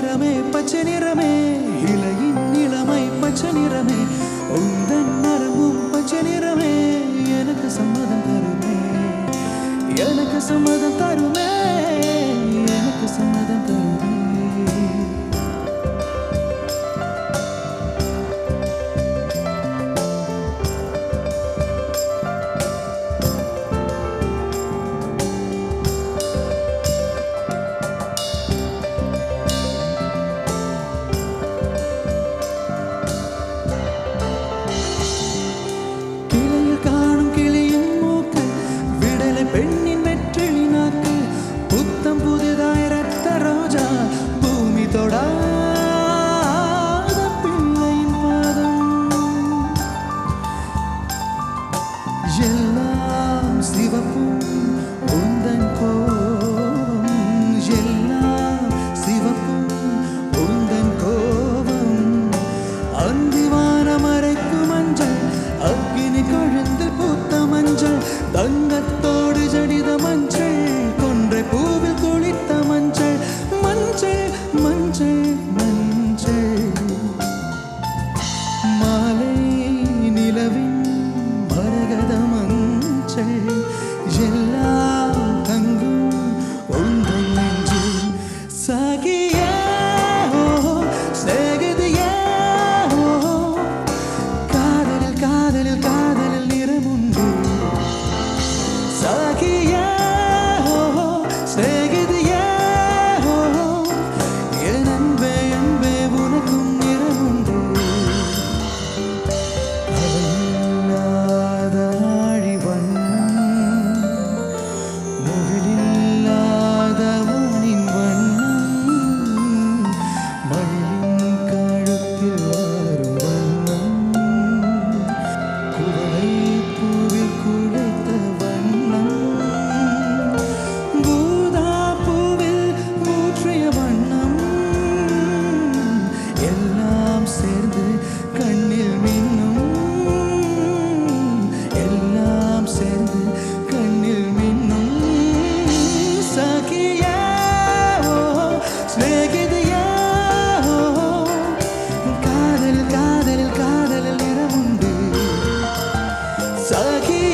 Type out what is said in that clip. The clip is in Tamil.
நிறமே பச்சை நிறமே இலையின் இளமை பச்சை நிறமே உந்தன் நரம்பும் பச்சை நிறமே எனக்கு சம்மதம் தருமே எனக்கு சம்மதம் தருமே எனக்கு சம்மதம் தருமே. 기억